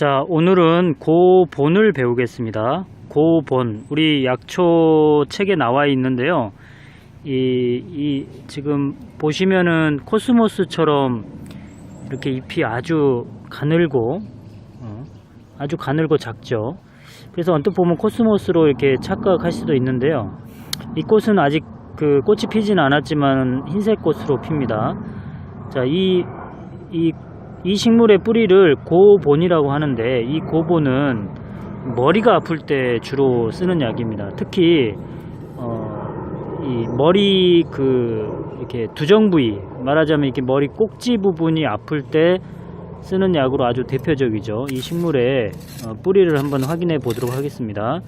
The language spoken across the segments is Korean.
자, 오늘은 고본을 배우겠습니다. 고본. 우리 약초 책에 나와 있는데요. 이, 이, 지금 보시면은 코스모스처럼 이렇게 잎이 아주 가늘고, 어, 아주 가늘고 작죠. 그래서 언뜻 보면 코스모스로 이렇게 착각할 수도 있는데요. 이 꽃은 아직 그 꽃이 피진 않았지만 흰색 꽃으로 핍니다. 자, 이, 이, 이 식물의 뿌리를 고본이라고 하는데 이 고본은 머리가 아플 때 주로 쓰는 약입니다. 특히 어, 이 머리 그 이렇게 두정 부위 말하자면 이렇게 머리 꼭지 부분이 아플 때 쓰는 약으로 아주 대표적이죠. 이 식물의 어, 뿌리를 한번 확인해 보도록 하겠습니다.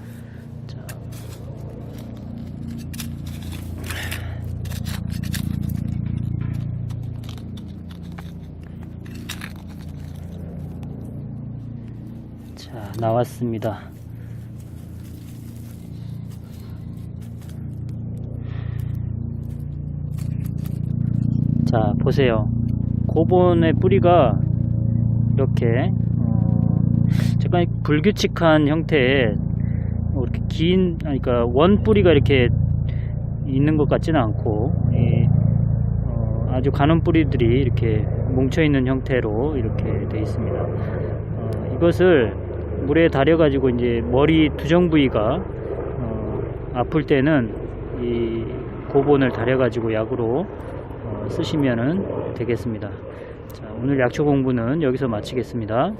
자, 나왔습니다. 자, 보세요. 고본의 뿌리가 이렇게 어, 약간 불규칙한 형태의 뭐 이렇게 긴, 그러니까 원 뿌리가 이렇게 있는 것 같지는 않고 이, 어, 아주 가는 뿌리들이 이렇게 뭉쳐 있는 형태로 이렇게 되어 있습니다. 어, 이것을 물에 달여 가지고 이제 머리 두정 부위가 어, 아플 때는 이 고본을 달여 가지고 약으로 어, 쓰시면은 되겠습니다. 자, 오늘 약초 공부는 여기서 마치겠습니다.